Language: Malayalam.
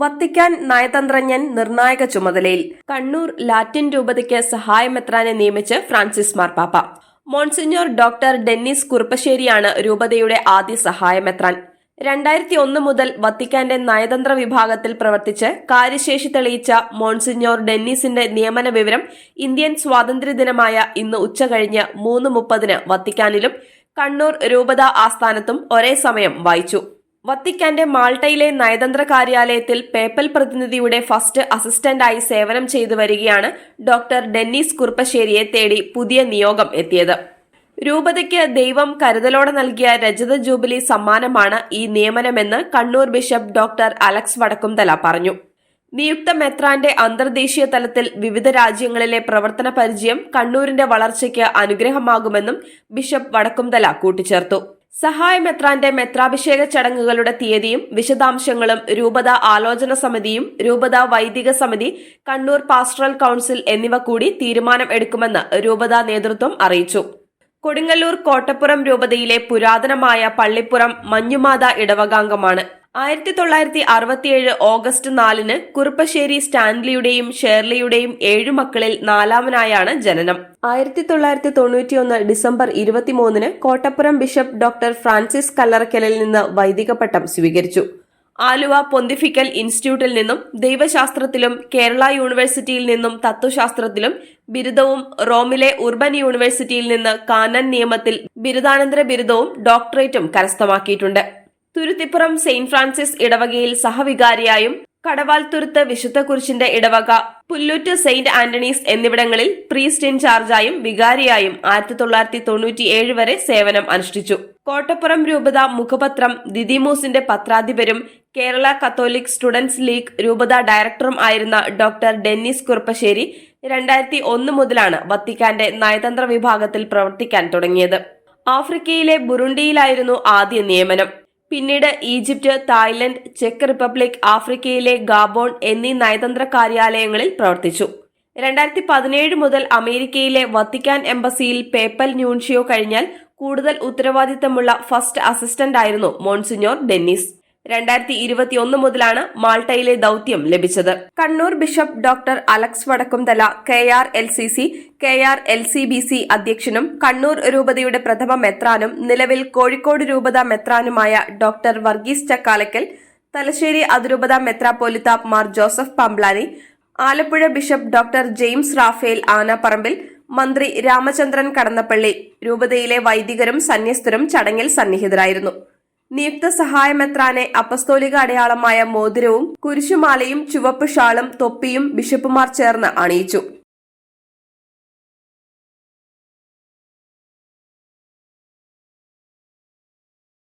വത്തിക്കാൻ നയതന്ത്രജ്ഞൻ നിർണായക ചുമതലയിൽ. കണ്ണൂർ ലാറ്റിൻ രൂപതയ്ക്ക് സഹായമെത്രാനെ നിയമിച്ച് ഫ്രാൻസിസ് മാർപ്പാപ്പ. മോൺസിഞ്ഞോർ ഡോക്ടർ ഡെന്നിസ് കുറുപ്പശ്ശേരിയാണ് രൂപതയുടെ ആദ്യ സഹായമെത്രാൻ രണ്ടായിരത്തി ഒന്ന് മുതൽ വത്തിക്കാന്റെ നയതന്ത്ര വിഭാഗത്തിൽ പ്രവർത്തിച്ച് കാര്യശേഷി തെളിയിച്ച മോൺസിഞ്ഞോർ ഡെന്നിസിന്റെ നിയമന വിവരം ഇന്ത്യൻ സ്വാതന്ത്ര്യദിനമായ ഇന്ന് ഉച്ച ഉച്ചകഴിഞ്ഞ് മൂന്ന് മുപ്പതിന് വത്തിക്കാനിലും കണ്ണൂർ രൂപത ആസ്ഥാനത്തും ഒരേ സമയം വായിച്ചു. വത്തിക്കാന്റെ മാൾട്ടയിലെ നയതന്ത്ര കാര്യാലയത്തിൽ പേപ്പൽ പ്രതിനിധിയുടെ ഫസ്റ്റ് അസിസ്റ്റന്റായി സേവനം ചെയ്തു വരികയാണ് ഡോക്ടർ ഡെന്നീസ് കുർപ്പശ്ശേരിയെ തേടി പുതിയ നിയോഗം എത്തിയത്. രൂപതയ്ക്ക് ദൈവം കരുതലോടെ നൽകിയ രജത ജൂബിലി സമ്മാനമാണ് ഈ നിയമനമെന്ന് Kannur bishop doctor Alex Vadakkumthala പറഞ്ഞു. നിയുക്ത മെത്രാന്റെ അന്തർദേശീയ തലത്തിൽ വിവിധ രാജ്യങ്ങളിലെ പ്രവർത്തന പരിചയം കണ്ണൂരിന്റെ വളർച്ചയ്ക്ക് അനുഗ്രഹമാകുമെന്നും ബിഷപ്പ് വടക്കുംതല കൂട്ടിച്ചേർത്തു. സഹായമെത്രാന്റെ മെത്രാഭിഷേക ചടങ്ങുകളുടെ തീയതിയും വിശദാംശങ്ങളും രൂപത ആലോചന സമിതിയും രൂപത വൈദിക സമിതി കണ്ണൂർ പാസ്റ്ററൽ കൌൺസിൽ എന്നിവ കൂടി തീരുമാനം എടുക്കുമെന്ന് രൂപത നേതൃത്വം അറിയിച്ചു. കൊടുങ്ങല്ലൂർ കോട്ടപ്പുറം രൂപതയിലെ പുരാതനമായ പള്ളിപ്പുറം മഞ്ഞുമാത ഇടവകാംഗമാണ്. ആയിരത്തി തൊള്ളായിരത്തി അറുപത്തിയേഴ് ഓഗസ്റ്റ് നാലിന് കുറുപ്പശ്ശേരി സ്റ്റാൻലിയുടെയും ഷേർലിയുടെയും ഏഴു മക്കളിൽ നാലാമനായാണ് ജനനം. ആയിരത്തി തൊള്ളായിരത്തി തൊണ്ണൂറ്റിയൊന്ന് ഡിസംബർ ഇരുപത്തിമൂന്നിന് കോട്ടപ്പുറം ബിഷപ്പ് ഡോക്ടർ ഫ്രാൻസിസ് കല്ലറക്കലിൽ നിന്ന് വൈദിക പട്ടം സ്വീകരിച്ചു. ആലുവ പൊന്തിഫിക്കൽ ഇൻസ്റ്റിറ്റ്യൂട്ടിൽ നിന്നും ദൈവശാസ്ത്രത്തിലും കേരള യൂണിവേഴ്സിറ്റിയിൽ നിന്നും തത്വശാസ്ത്രത്തിലും ബിരുദവും റോമിലെ ഉർബൻ യൂണിവേഴ്സിറ്റിയിൽ നിന്ന് കാനൻ നിയമത്തിൽ ബിരുദാനന്തര ബിരുദവും ഡോക്ടറേറ്റും കരസ്ഥമാക്കിയിട്ടുണ്ട്. തുരുത്തിപ്പുറം സെയിന്റ് ഫ്രാൻസിസ് ഇടവകയിൽ സഹവികാരിയായും കടവാൽ തുരുത്ത് വിശുദ്ധ കുരിശിന്റെ ഇടവക പുല്ലൂറ്റ് സെയിന്റ് ആന്റണീസ് എന്നിവിടങ്ങളിൽ പ്രീസ്റ്റ് ഇൻചാർജായും വികാരിയായും ആയിരത്തി തൊള്ളായിരത്തി തൊണ്ണൂറ്റിയേഴ് വരെ സേവനം അനുഷ്ഠിച്ചു. കോട്ടപ്പുറം രൂപത മുഖപത്രം ദിദിമൂസിന്റെ പത്രാധിപരും കേരള കത്തോലിക് സ്റ്റുഡൻസ് ലീഗ് രൂപത ഡയറക്ടറും ആയിരുന്ന ഡോക്ടർ ഡെന്നിസ് കുറുപ്പശ്ശേരി രണ്ടായിരത്തി ഒന്ന് മുതലാണ് വത്തിക്കാന്റെ നയതന്ത്ര വിഭാഗത്തിൽ പ്രവർത്തിക്കാൻ തുടങ്ങിയത്. ആഫ്രിക്കയിലെ ബുറുണ്ടിയിലായിരുന്നു ആദ്യ നിയമനം. പിന്നീട് ഈജിപ്ത് തായ്ലൻഡ് ചെക്ക് റിപ്പബ്ലിക് ആഫ്രിക്കയിലെ ഗാബോൺ എന്നീ നയതന്ത്ര കാര്യാലയങ്ങളിൽ പ്രവർത്തിച്ചു. രണ്ടായിരത്തി പതിനേഴ് മുതൽ അമേരിക്കയിലെ വത്തിക്കാൻ എംബസിയിൽ പേപ്പൽ ന്യൂൻഷിയോ കഴിഞ്ഞാൽ കൂടുതൽ ഉത്തരവാദിത്തമുള്ള ഫസ്റ്റ് അസിസ്റ്റന്റ് ആയിരുന്നു മോൺസിഞ്ഞോർ ഡെന്നിസ്. രണ്ടായിരത്തി ഇരുപത്തിയൊന്ന് മുതലാണ് മാൾട്ടയിലെ ദൌത്യം ലഭിച്ചത്. Kannur bishop doctor Alex Vadakkumthala K R L C C K R L C B C അധ്യക്ഷനും കണ്ണൂർ രൂപതയുടെ പ്രഥമ മെത്രാനും നിലവിൽ കോഴിക്കോട് രൂപത മെത്രാനുമായ ഡോക്ടർ വർഗീസ് ചക്കാലക്കൽ തലശ്ശേരി അതിരൂപത മെത്രാപ്പോലിത്ത Mar Joseph Pamplany Alappuzha bishop doctor James Raphael Anaparambil മന്ത്രി രാമചന്ദ്രൻ കടന്നപ്പള്ളി രൂപതയിലെ വൈദികരും സന്യസ്തരും ചടങ്ങിൽ സന്നിഹിതരായിരുന്നു. നിയുക്ത സഹായമെത്രാനെ അപ്പസ്തോലിക അടയാളമായ മോതിരവും കുരിശുമാലയും ചുവപ്പ് ഷാളും തൊപ്പിയും ബിഷപ്പുമാർ ചേർന്ന് അണിയിച്ചു.